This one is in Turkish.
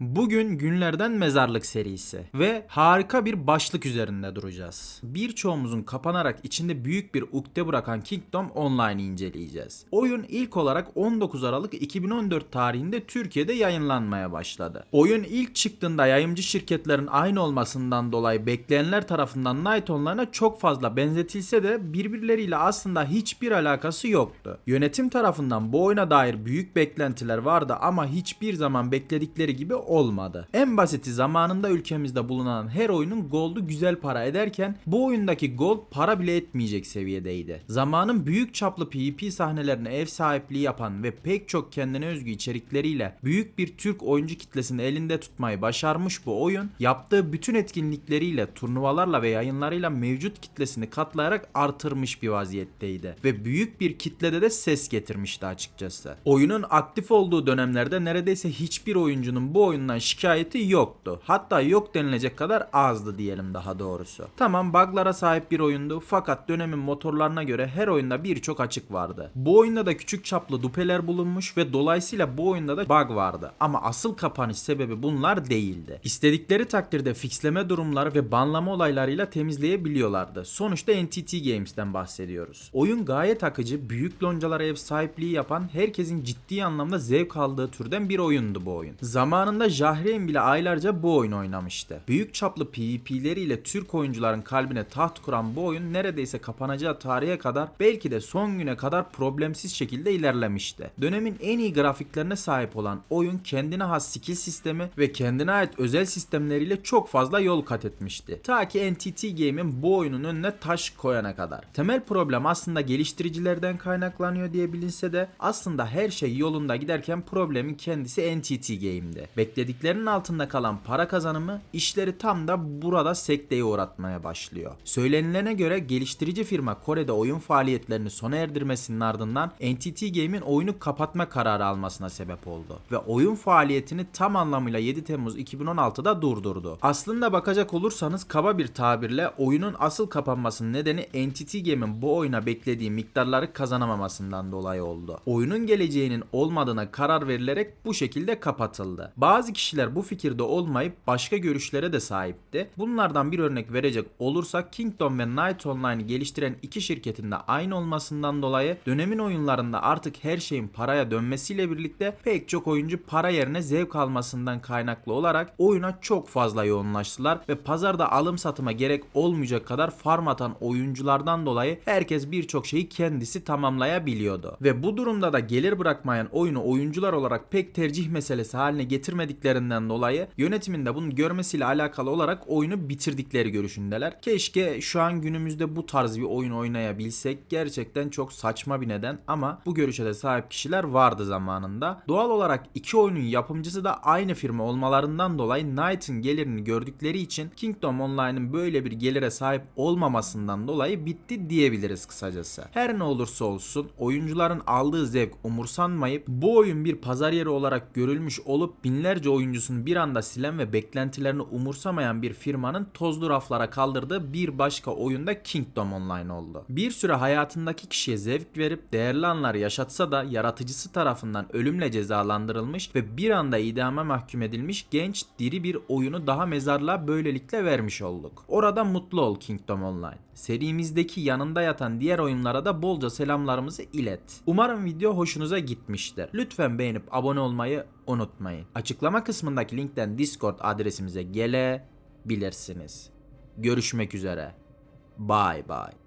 Bugün günlerden mezarlık serisi ve harika bir başlık üzerinde duracağız. Birçoğumuzun kapanarak içinde büyük bir ukde bırakan Kingdom Online'ı inceleyeceğiz. Oyun ilk olarak 19 Aralık 2014 tarihinde Türkiye'de yayınlanmaya başladı. Oyun ilk çıktığında yayıncı şirketlerin aynı olmasından dolayı bekleyenler tarafından Night Online'a çok fazla benzetilse de birbirleriyle aslında hiçbir alakası yoktu. Yönetim tarafından bu oyuna dair büyük beklentiler vardı ama hiçbir zaman bekledikleri gibi olmadı. En basiti zamanında ülkemizde bulunan her oyunun gold'u güzel para ederken bu oyundaki gold para bile etmeyecek seviyedeydi. Zamanın büyük çaplı PvP sahnelerine ev sahipliği yapan ve pek çok kendine özgü içerikleriyle büyük bir Türk oyuncu kitlesini elinde tutmayı başarmış bu oyun yaptığı bütün etkinlikleriyle, turnuvalarla ve yayınlarıyla mevcut kitlesini katlayarak artırmış bir vaziyetteydi ve büyük bir kitlede de ses getirmişti açıkçası. Oyunun aktif olduğu dönemlerde neredeyse hiçbir oyuncunun bu oyundan şikayeti yoktu. Hatta yok denilecek kadar azdı diyelim daha doğrusu. Tamam bug'lara sahip bir oyundu fakat dönemin motorlarına göre her oyunda birçok açık vardı. Bu oyunda da küçük çaplı dupeler bulunmuş ve dolayısıyla bu oyunda da bug vardı. Ama asıl kapanış sebebi bunlar değildi. İstedikleri takdirde fixleme durumları ve banlama olaylarıyla temizleyebiliyorlardı. Sonuçta NTT Games'ten bahsediyoruz. Oyun gayet akıcı, büyük loncalara ev sahipliği yapan, herkesin ciddi anlamda zevk aldığı türden bir oyundu bu oyun. Zamanında Jahreyn bile aylarca bu oyun oynamıştı. Büyük çaplı PvP'leriyle Türk oyuncuların kalbine taht kuran bu oyun neredeyse kapanacağı tarihe kadar belki de son güne kadar problemsiz şekilde ilerlemişti. Dönemin en iyi grafiklerine sahip olan oyun kendine has skill sistemi ve kendine ait özel sistemleriyle çok fazla yol kat etmişti. Ta ki NTT Game'in bu oyunun önüne taş koyana kadar. Temel problem aslında geliştiricilerden kaynaklanıyor diye bilinse de aslında her şey yolunda giderken problemin kendisi NTT Game'di. Beklediklerinin altında kalan para kazanımı işleri tam da burada sekteye uğratmaya başlıyor. Söylenilene göre geliştirici firma Kore'de oyun faaliyetlerini sona erdirmesinin ardından NTT Game'in oyunu kapatma kararı almasına sebep oldu ve oyun faaliyetini tam anlamıyla 7 Temmuz 2016'da durdurdu. Aslında bakacak olursanız kaba bir tabirle oyunun asıl kapanmasının nedeni NTT Game'in bu oyuna beklediği miktarları kazanamamasından dolayı oldu. Oyunun geleceğinin olmadığına karar verilerek bu şekilde kapatıldı. Bazı kişiler bu fikirde olmayıp başka görüşlere de sahipti. Bunlardan bir örnek verecek olursak Kingdom ve Night Online'ı geliştiren iki şirketin de aynı olmasından dolayı dönemin oyunlarında artık her şeyin paraya dönmesiyle birlikte pek çok oyuncu para yerine zevk almasından kaynaklı olarak oyuna çok fazla yoğunlaştılar ve pazarda alım satıma gerek olmayacak kadar farm atan oyunculardan dolayı herkes birçok şeyi kendisi tamamlayabiliyordu. Ve bu durumda da gelir bırakmayan oyunu oyuncular olarak pek tercih meselesi haline getirmediklerinden dolayı yönetimin de bunu görmesiyle alakalı olarak oyunu bitirdikleri görüşündeler. Keşke şu an günümüzde bu tarz bir oyun oynayabilsek gerçekten çok saçma bir neden ama bu görüşe de sahip kişiler vardı zamanında. Doğal olarak iki oyunun yapımcısı da aynı firma olmalarından dolayı Knight'ın gelirini gördükleri için Kingdom Online'ın böyle bir gelire sahip olmamasından dolayı bitti diyebiliriz kısacası. Her ne olursa olsun oyuncuların aldığı zevk umursanmayıp bu oyun bir pazar yeri olarak görülmüş olup binlerce oyuncusunu bir anda silen ve beklentilerini umursamayan bir firmanın tozlu raflara kaldırdığı bir başka oyunda Kingdom Online oldu. Bir süre hayatındaki kişiye zevk verip değerli anlar yaşatsa da yaratıcısı tarafından ölümle cezalandırılmış ve bir anda idama mahkum edilmiş genç diri bir oyunu daha mezarlığa böylelikle vermiş olduk. Orada mutlu ol Kingdom Online. Serimizdeki yanında yatan diğer oyunlara da bolca selamlarımızı ilet. Umarım video hoşunuza gitmiştir. Lütfen beğenip abone olmayı unutmayın. Açıklama kısmındaki linkten Discord adresimize gelebilirsiniz. Görüşmek üzere. Bye bye.